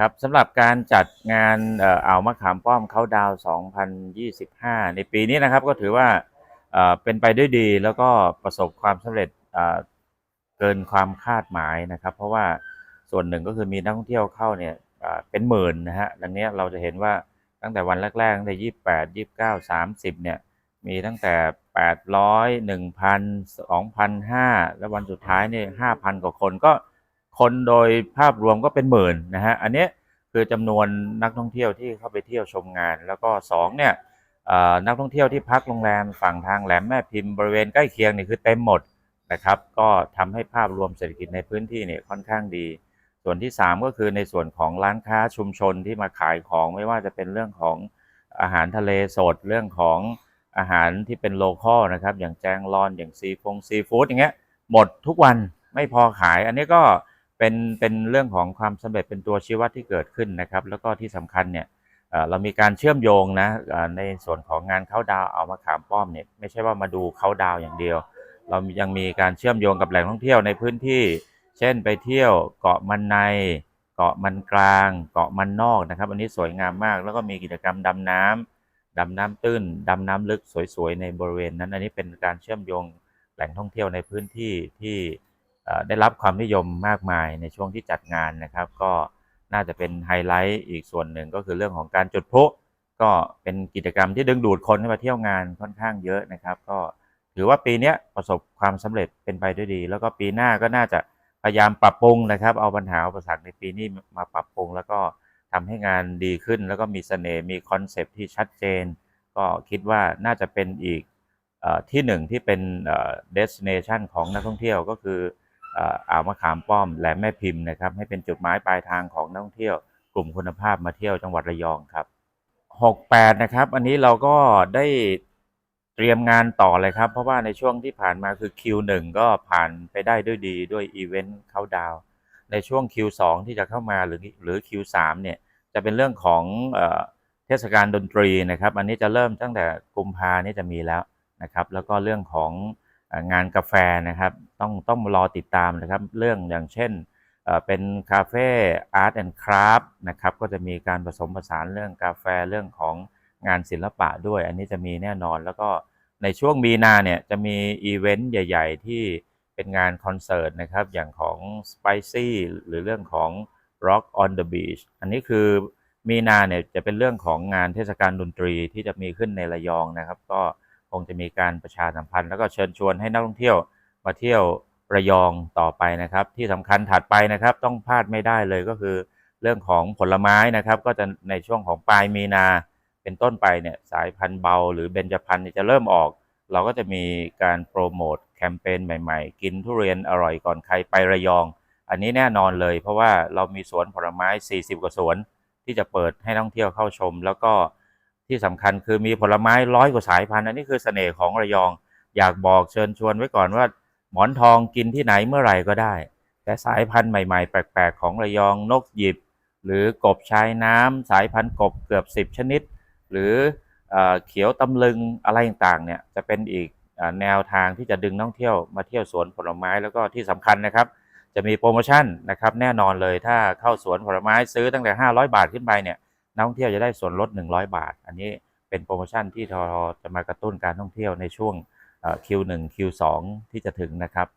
ครับสำหรับการจัดงานเอ่อาวมะขามป้อมเขาดาว 2025 ในปีนี้นะครับก็ถือว่าเป็นไปด้วยดีแล้วก็ประสบความสำเร็จเกินความคาดหมายนะครับ เพราะว่าส่วนหนึ่งก็คือมีนักท่องเที่ยวเข้าเนี่ยเอ่อเป็นหมื่นนะฮะดังนี้เราจะเห็นว่าตั้งแต่วันแรกๆตั้งแต่28 29 30เนี่ยมีตั้งแต่800 1,000 2,500แล้ววันสุดท้ายเนี่ย5,000กว่าคนก็ คนโดยภาพรวมก็เป็นหมื่นนะฮะอันนี้คือจำนวนนักท่องเที่ยวที่เข้าไปเที่ยวชมงาน แล้วก็2เนี่ยนักท่องเที่ยวที่พักโรงแรมฝั่งทางแหลมแม่พิมพ์บริเวณใกล้เคียงนี่คือเต็มหมดนะครับ ก็ทำให้ภาพรวมเศรษฐกิจในพื้นที่เนี่ยค่อนข้างดี ส่วนที่ 3 ก็คือในส่วนของร้านค้าชุมชนที่มาขายของไม่ว่าจะเป็นเรื่องของอาหารทะเลสดเรื่องของอาหารที่เป็นโลคอลนะครับ อย่างแจงลอนอย่างซีฟงซีฟู้ดอย่างเงี้ยหมดทุกวันไม่พอขายอันนี้ก็ เป็นเป็นเรื่องของความสำเร็จเป็นตัวชี้วัดที่เกิดขึ้นนะครับ แล้วก็ที่สำคัญเนี่ยเรามีการเชื่อมโยงนะในส่วนของงานเข้าดาวเอามาขามป้อมเนี่ยไม่ใช่ว่ามาดูเข้าดาวอย่างเดียว เรายังมีการเชื่อมโยงกับแหล่งท่องเที่ยวในพื้นที่ เช่นไปเที่ยวเกาะมันใน เกาะมันกลาง เกาะมันนอกนะครับ อันนี้สวยงามมาก แล้วก็มีกิจกรรมดำน้ำดำน้ำตื้นดำน้ำลึกสวยๆในบริเวณนั้น อันนี้เป็นการเชื่อมโยงแหล่งท่องเที่ยวในพื้นที่ที่ ได้รับความนิยมมากมายในช่วงที่จัดงานนะครับ ก็น่าจะเป็นไฮไลท์อีกส่วนหนึ่งก็คือเรื่องของการจุดพลุก็เป็นกิจกรรมที่ดึงดูดคนให้มาเที่ยวงานค่อนข้างเยอะนะครับ ก็ถือว่าปีนี้ประสบความสำเร็จเป็นไปด้วยดี แล้วก็ปีหน้าก็น่าจะพยายามปรับปรุงนะครับ เอาปัญหาอุปสรรคในปีนี้มาปรับปรุง แล้วก็ทำให้งานดีขึ้น แล้วก็มีเสน่ห์มีคอนเซปต์ที่ชัดเจน ก็คิดว่าน่าจะเป็นอีกอที่หนึ่งที่เป็นเอ่อ destination ของนักท่องเที่ยวก็คือ อ่าวมะขามป้อมและแม่พิมพ์นะครับให้เป็นจุดหมายปลายทางของนักท่องเที่ยว กลุ่มคุณภาพมาเที่ยวจังหวัดระยองครับ 68 นะครับ อันนี้เราก็ได้เตรียมงานต่อเลยครับ เพราะว่าในช่วงที่ผ่านมาคือ Q1 ก็ผ่านไปได้ด้วยดีด้วยอีเวนต์เข้าดาวในช่วง Q2 ที่จะเข้ามาหรือหรือ Q3 เนี่ยจะเป็นเรื่องของเทศกาลดนตรีนะครับ อันนี้จะเริ่มตั้งแต่กุมภาเนี่ยจะมีแล้วนะครับ แล้วก็เรื่องของงานกาแฟนะครับ ต้องต้องรอติดตามนะครับ เรื่องอย่างเช่นเป็นคาเฟ่อาร์ตแอนด์คราฟนะครับก็จะมีการผสมผสานเรื่องกาแฟเรื่องของงานศิลปะด้วย อันนี้จะมีแน่นอนแล้วก็ในช่วงมีนาเนี่ยจะมีอีเวนต์ใหญ่ ๆ ที่เป็นงานคอนเสิร์ตนะครับ อย่างของ Spicy หรือเรื่องของ Rock on the Beach อันนี้คือมีนาเนี่ยจะเป็นเรื่องของงานเทศกาลดนตรีที่จะมีขึ้นในระยองนะครับ ก็คงจะมีการประชาสัมพันธ์แล้วก็เชิญชวนให้นักท่องเที่ยว มาเที่ยวระยองต่อไปนะครับ ที่สำคัญถัดไปนะครับ ต้องพลาดไม่ได้เลยก็คือ เรื่องของผลไม้นะครับ ก็จะในช่วงของปลายมีนาเป็นต้นไปเนี่ยสายพันธุ์เบา หรือเบญจพรรณเนี่ยจะเริ่มออก เราก็จะมีการโปรโมทแคมเปญใหม่ๆ กินทุเรียนอร่อยก่อนใครไประยอง อันนี้แน่นอนเลย เพราะว่าเรามีสวนผลไม้ 40 กว่าสวน ที่จะเปิดให้นักท่องเที่ยวเข้าชม แล้วก็ที่สำคัญคือมีผลไม้ร้อยกว่าสายพันธุ์อันนี้คือเสน่ห์ของระยอง อยากบอกเชิญชวนไว้ก่อนว่า หมอนทองกินที่ไหนเมื่อไหร่ก็ได้ แต่สายพันธุ์ใหม่ๆ แปลกๆ ของระยองนกหยิบ หรือกบชายน้ำสายพันธุ์กบเกือบ 10 ชนิด หรือเอ่อเขียวตำลึงอะไรต่างๆเนี่ยจะเป็นอีกอแนวทางที่จะดึงนักท่องเที่ยวมาเที่ยวสวนผลไม้แล้วก็ที่สำคัญนะครับ จะมีโปรโมชั่นนะครับแน่นอนเลยถ้าเข้าสวนผลไม้ซื้อตั้งแต่ 500 บาทขึ้นไปเนี่ยนักท่องเที่ยวจะได้ส่วนลด 100 บาท อันนี้เป็นโปรโมชั่นที่ททจะมากระตุ้นการท่องเที่ยวในช่วง Q1 Q2 ที่จะถึงนะครับ